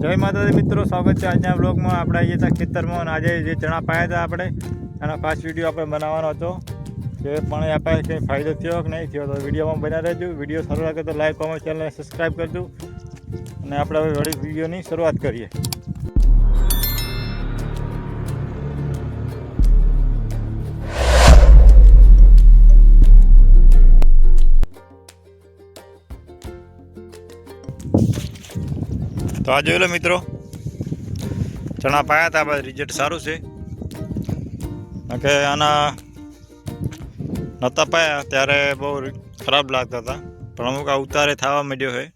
જય માતાજી મિત્રો, સ્વાગત છે આજના બ્લોગમાં આપણે આવીએ હતા ખેતરમાં અને આજે જે ચણા પાયા હતા આપણે, એનો ખાસ વીડિયો આપણે બનાવવાનો હતો. કે પણ આપણે કંઈ ફાયદો થયો કે નહીં થયો તો વિડીયોમાં બના રહેજો. વીડિયો સારો લાગે તો લાઈક, કોમેન્ટ ચેનલને સબસ્ક્રાઈબ કરજો. અને આપણે હવે વળી વિડીયોની શરૂઆત કરીએ. તો આ જોઈ લો મિત્રો. ચણા પાયા હતા આપણે રિઝલ્ટ સારું છે. કે આના નહોતા પાયા, ત્યારે બહુ ખરાબ લાગતા હતા. પણ અમુક આ ઉતારે થવા માંડ્યો છે.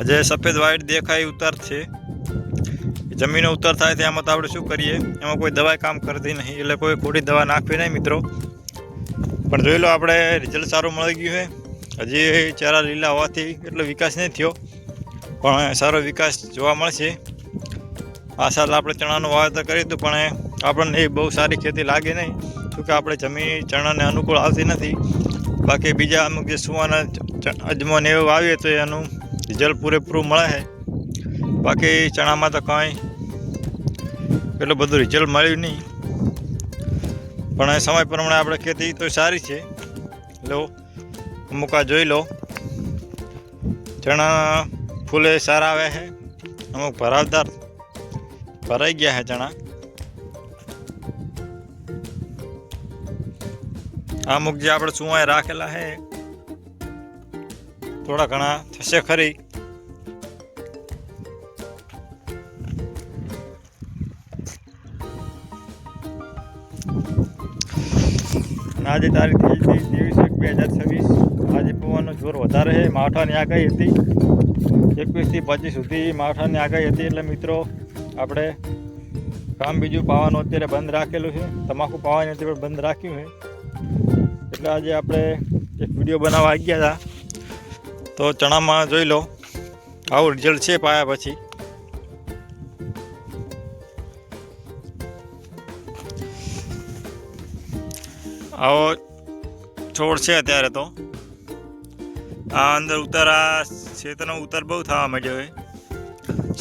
હજે સફેદ વાઈટ દેખાય, ઉતાર છે. જમીનો ઉતાર થાય ત્યાં તો આપણે શું કરીએ? એમાં કોઈ દવા કામ કરતી નહીં, એટલે કોઈ ખોટી દવા નાખવી નહીં મિત્રો. પણ જોઈ લો આપણે રિઝલ્ટ સારું મળી ગયું છે. હજી ચારા લીલા હોવાથી એટલો વિકાસ નહીં થયો. પણ સારો વિકાસ જોવા મળશે. આ સાલ આપણે ચણાનું વાવેતર કરીશું પણ આપણને એ બહુ સારી ખેતી લાગે નહીં કે આપણે જમીન ચણાને અનુકૂળ આવતી નથી. બાકી બીજા અમુક જે સુવાના અજમો ને એવું આવીએ તો એનું રિઝલ્ટ પૂરેપૂરું મળે છે. બાકી ચણામાં તો કાંઈ એટલું બધું રિઝલ્ટ મળ્યું નહીં. પણ સમય પ્રમાણે આપણે ખેતી તો સારી છે. લો, અમુક આ જોઈ લો. ચણા ફૂલે સારા આવે છે અમુક ભરાવદાર ભરાઈ ગયા છે ચણા. અમુક જે આપણે સુવાય રાખેલા છે થોડા ઘણા થશે ખરી. આજે તારીખ ત્રેવીસ એક બે હજાર છવ્વીસ. આજે પવનનો જોર વધારે છે માવઠાની આગાહી હતી. એકવીસથી પચીસ સુધી માવઠાની આગાહી હતી એટલે મિત્રો, આપણે કામ બીજું પાવાનું અત્યારે બંધ રાખેલું છે. તમાકુ પાવાની અત્યારે બંધ રાખ્યું છે. એટલે આજે આપણે એક વીડિયો બનાવવા આવી ગયા હતા. તો ચણામાં જોઈ લો, આવું રિઝલ્ટ છે પાયા પછી. આવો છોડ છે અત્યારે તો. આ અંદર ઉતારા ક્ષેત્રનો ઉતાર બહુ થવા માંડ્યો છે.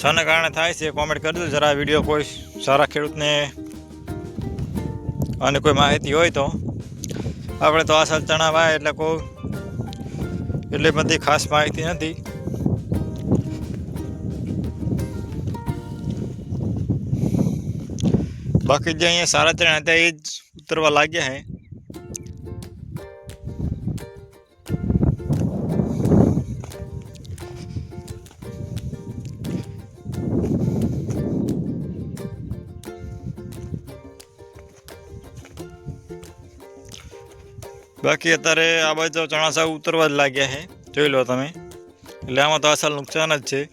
શાને કારણે થાય છે કોમેન્ટ કરજો જરા વીડિયો કોઈ સારા ખેડૂતને અને કોઈ માહિતી હોય તો. આપણે તો આ ચણા વાય એટલે કોઈ એટલે બધી ખાસ માહિતી નથી. બાકી જે અહીંયા સારા ચણા હતા એ જ ઉતરવા લાગ્યા છે. બાકી અત્યારે આ બાજુ તો ચણા ઉતરવા જ લાગ્યા છે. જોઈ લો તમે. એટલે આમાં તો અસલ નુકસાન જ છે.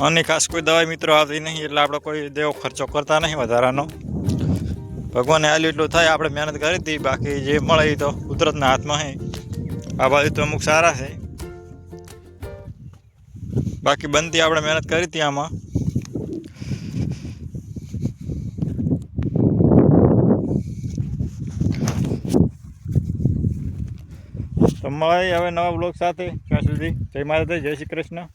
અને ખાસ કોઈ દવાઈ મિત્રો આવતી નહીં, એટલે આપણે કોઈ દેવો ખર્ચો કરતા નહીં વધારાનો. ભગવાને આલ્યું એટલું થાય, આપણે મહેનત કરી હતી, બાકી જે મળે એ તો કુદરતના હાથમાં છે. આ બાજુ તો અમુક સારા છે. બાકી બનતી આપણે મહેનત કરી હતી આમાં. તો હવે નવા બ્લોગ સાથે. ત્યાં સુધી જય માતા જય શ્રી કૃષ્ણ.